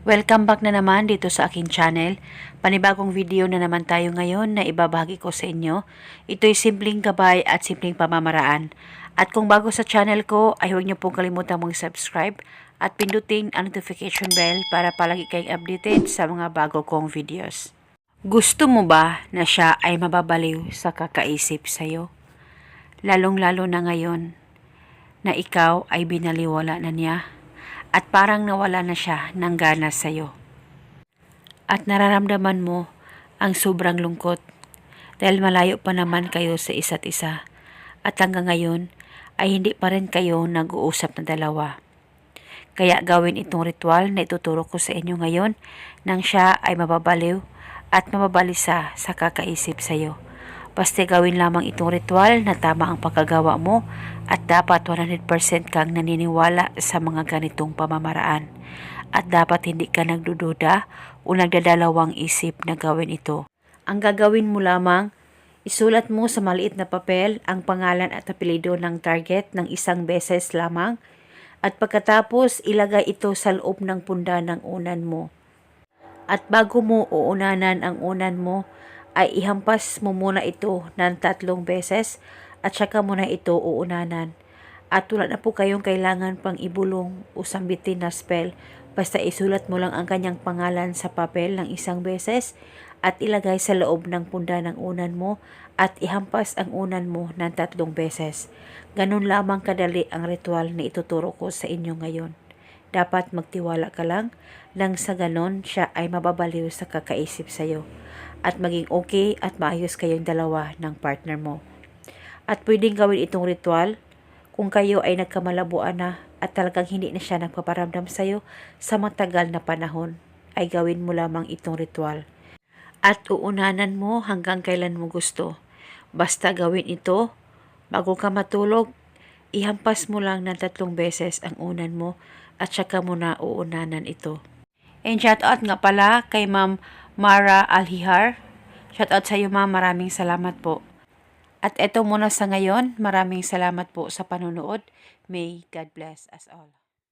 Welcome back na naman dito sa aking channel. Panibagong video na naman tayo ngayon na ibabahagi ko sa inyo. Ito'y simpleng gabay at simpleng pamamaraan. At kung bago sa channel ko, ay huwag niyo pong kalimutan mong subscribe at pindutin ang notification bell para palagi kayong updated sa mga bago kong videos. Gusto mo ba na siya ay mababaliw sa kakaisip sa'yo? Lalong-lalo na ngayon na ikaw ay binaliwala na niya at parang nawala na siya ng gana sa'yo. At nararamdaman mo ang sobrang lungkot dahil malayo pa naman kayo sa isa't isa at hanggang ngayon ay hindi pa rin kayo nag-uusap na dalawa. Kaya gawin itong ritual na ituturo ko sa inyo ngayon nang siya ay mababaliw at mababalisa sa kakaisip sa'yo. Basta gawin lamang itong ritual na tama ang pagkagawa mo at dapat 100% kang naniniwala sa mga ganitong pamamaraan. At dapat hindi ka nagdududa o nagdadalawang isip na gawin ito. Ang gagawin mo lamang, isulat mo sa maliit na papel ang pangalan at apelido ng target ng isang beses lamang at pagkatapos ilagay ito sa loob ng punda ng unan mo. At bago mo uunanan ang unan mo, ay ihampas mo muna ito ng tatlong beses at saka mo na ito uunanan. At wala na po kayong kailangan pang ibulong o sambitin na spell. Basta isulat mo lang ang kanyang pangalan sa papel ng isang beses at ilagay sa loob ng punda ng unan mo at ihampas ang unan mo ng tatlong beses. Ganun lamang kadali ang ritual na ituturo ko sa inyo ngayon. Dapat magtiwala ka lang nang sa ganon siya ay mababaliw sa kakaisip sa'yo at maging okay at maayos kayong dalawa ng partner mo. At pwedeng gawin itong ritual kung kayo ay nagkamalabuan na at talagang hindi na siya nagpaparamdam sa'yo sa matagal na panahon ay gawin mo lamang itong ritual. At uunanan mo hanggang kailan mo gusto. Basta gawin ito, bago ka matulog, ihampas mo lang ng tatlong beses ang unan mo at saka mo na uunanan ito. And shout out nga pala kay Ma'am Mara Alhihar. Shout out sa iyo ma'am, maraming salamat po. At eto muna sa ngayon, maraming salamat po sa panonood. May God bless us all.